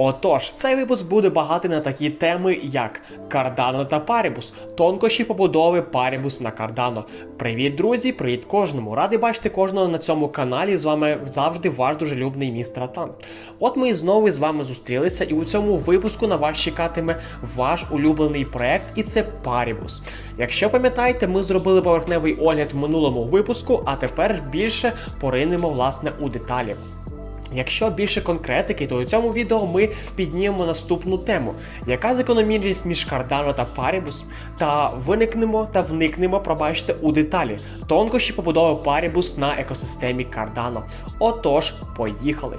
Отож, цей випуск буде багатий на такі теми, як Cardano та Paribus, тонкощі побудови Paribus на Cardano. Привіт, друзі! Привіт кожному! Радий бачити кожного на цьому каналі. З вами завжди ваш дружелюбний містер Атан. От ми знову з вами зустрілися, і у цьому випуску на вас чекатиме ваш улюблений проект, і це Paribus. Якщо пам'ятаєте, ми зробили поверхневий огляд в минулому випуску, а тепер більше поринемо власне у деталі. Якщо більше конкретики, то у цьому відео ми піднімемо наступну тему, яка закономірність між Cardano та Paribus, та виникнемо та вникнемо, пробачте, у деталі тонкощі побудови Paribus на екосистемі Cardano. Отож, поїхали!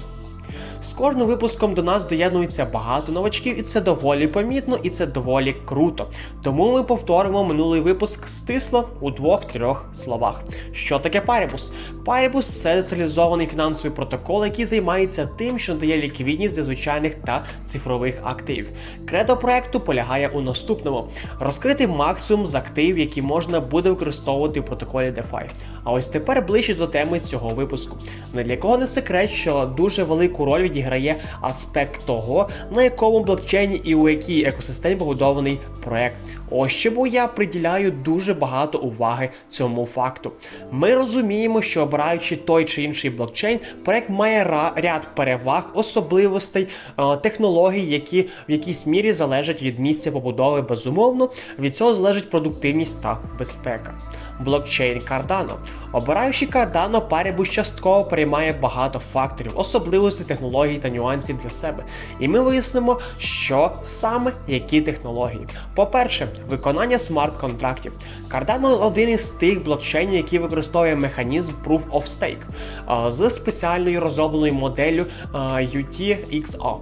З кожним випуском до нас доєднується багато новачків, і це доволі помітно, і це доволі круто. Тому ми повторимо минулий випуск стисло у двох-трьох словах. Що таке Paribus? Paribus – це децентралізований фінансовий протокол, який займається тим, що надає ліквідність для звичайних та цифрових активів. Кредо проекту полягає у наступному: розкрити максимум з активів, які можна буде використовувати в протоколі DeFi. А ось тепер ближче до теми цього випуску. Не для кого не секрет, що дуже велику роль відіграє аспект того, на якому блокчейні і у якій екосистемі побудований проект. Ось чому я приділяю дуже багато уваги цьому факту. Ми розуміємо, що обираючи той чи інший блокчейн, проект має ряд переваг, особливостей, е, технологій, які в якійсь мірі залежать від місця побудови. Безумовно, від цього залежить продуктивність та безпека. Блокчейн Cardano. Обираючи Cardano, Paribus частково приймає багато факторів, особливостей технологій та нюансів для себе. І ми вияснимо, що саме які технології. По-перше, виконання смарт-контрактів. Cardano один із тих блокчейнів, який використовує механізм Proof of Stake з спеціальною розробленою моделлю UTXO.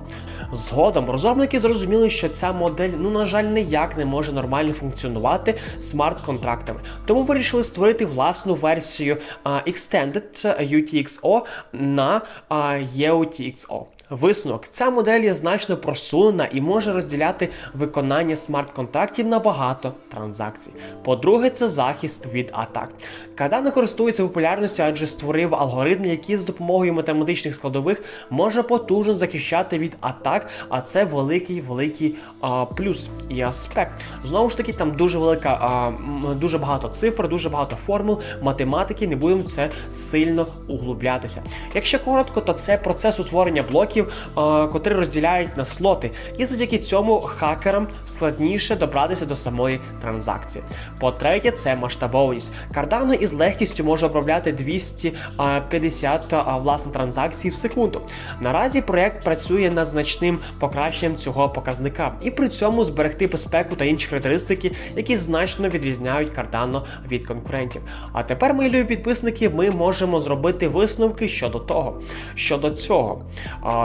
Згодом розробники зрозуміли, що ця модель, ну на жаль, ніяк не може нормально функціонувати смарт-контрактами. Тому вирішили створити власну версію Extended UTXO на EUTXO. Висновок, ця модель є значно просунена і може розділяти виконання смарт-контрактів на багато транзакцій. По-друге, це захист від атак. Cardano користується популярністю, адже створив алгоритм, який з допомогою математичних складових може потужно захищати від атак, а це великий великий а, плюс і аспект. Знову ж таки, там дуже велика, а, дуже багато цифр, дуже багато формул, математики. Не будемо це сильно углублятися. Якщо коротко, то це процес утворення блоків, а, котрі розділяють на слоти, і завдяки цьому хакерам складніше добратися до самої транзакції. По-третє, це масштабованість. Cardano із легкістю може обробляти 250 а, власне транзакцій в секунду. Наразі проект працює над значним покращенням цього показника, і при цьому зберегти безпеку та інші характеристики, які значно відрізняють Cardano від конкурентів. А тепер, мої любі підписники, ми можемо зробити висновки щодо того. Щодо цього,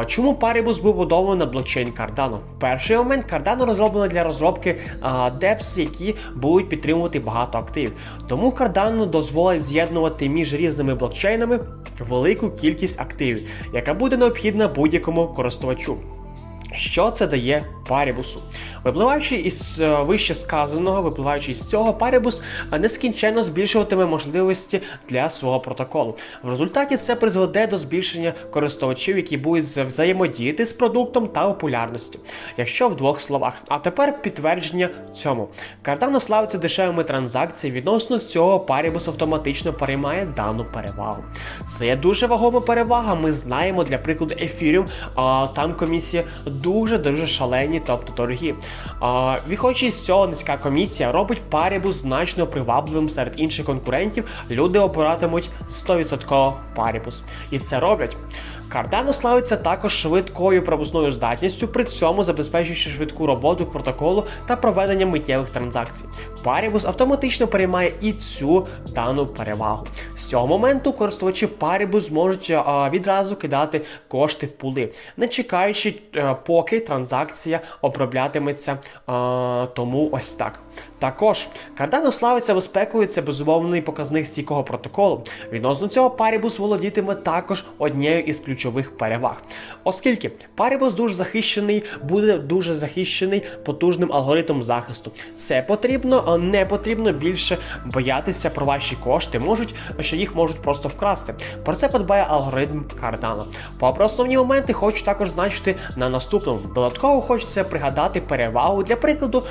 чому Paribus був будований на блокчейн Cardano? Перший момент Cardano розроблено для розробки DEPS, які будуть підтримувати багато активів. Тому Cardano дозволить з'єднувати між різними блокчейнами велику кількість активів, яка буде необхідна будь-якому користувачу. Що це дає Парібусу? Випливаючи із е, вище сказаного, випливаючи із цього, Парібус е, нескінченно збільшуватиме можливості для свого протоколу. В результаті це призведе до збільшення користувачів, які будуть взаємодіяти з продуктом та популярності. Якщо в двох словах. А тепер підтвердження цьому. Cardano славиться дешевими транзакціями, відносно цього Парібус автоматично переймає дану перевагу. Це є дуже вагома перевага. Ми знаємо, для прикладу, а, там комісія дуже дуже шалені, тобто дорогі. А, Виходячи з цього, низька комісія робить Парібус значно привабливим серед інших конкурентів. Люди обиратимуть 100% Парібус. І це роблять. Cardano славиться також швидкою пробусною здатністю, при цьому забезпечуючи швидку роботу протоколу та проведення миттєвих транзакцій. Paribus автоматично переймає і цю дану перевагу. З цього моменту користувачі Paribus зможуть а, відразу кидати кошти в пули, не чекаючи, а, поки транзакція оброблятиметься. А, тому ось так. Також Cardano славиться безпекою, це безумовний показник стійкого протоколу. Відносно цього Paribus володітиме також однією із ключових переваг. Оскільки Paribus дуже захищений, буде дуже захищений потужним алгоритмом захисту. Це потрібно, а не потрібно більше боятися про ваші кошти, можуть, що їх можуть просто вкрасти. Про це подбає алгоритм Cardano. Попри основні моменти, хочу також значити на наступному. Додатково хочеться пригадати перевагу для прикладу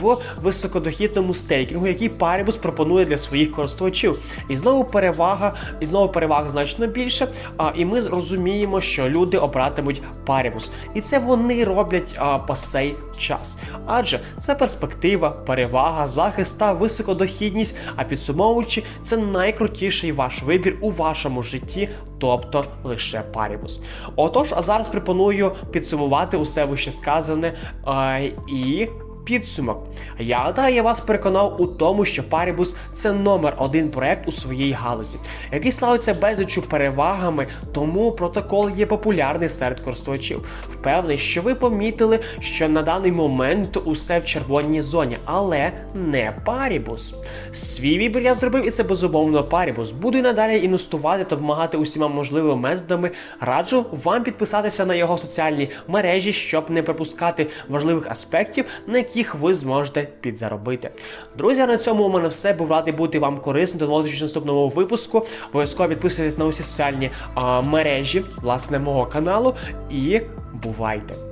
в високодохідному стейкінгу, який Paribus пропонує для своїх користувачів. І знову перевага, і знову переваг значно більше. А, і ми розуміємо, що люди обратимуть Paribus. І це вони роблять а, по сей час. Адже це перспектива, перевага, захист та високодохідність. А підсумовуючи, це найкрутіший ваш вибір у вашому житті, тобто лише Paribus. Отож, а зараз пропоную підсумувати усе вище сказане а, і. Підсумок. Я гадаю, я вас переконав у тому, що Paribus – це номер один проект у своїй галузі, який славиться безліччю перевагами, тому протокол є популярний серед користувачів. Впевнений, що ви помітили, що на даний момент усе в червоній зоні, але не Paribus. Свій вибір я зробив, і це безумовно Paribus. Буду й надалі інвестувати та допомагати усіма можливими методами. Раджу вам підписатися на його соціальні мережі, щоб не пропускати важливих аспектів, на яких ви зможете підзаробити. Друзі, на цьому у мене все. Був радий бути вам корисним. До в наступному випуску. Обов'язково підписуйтесь на усі соціальні а, мережі власне мого каналу і бувайте!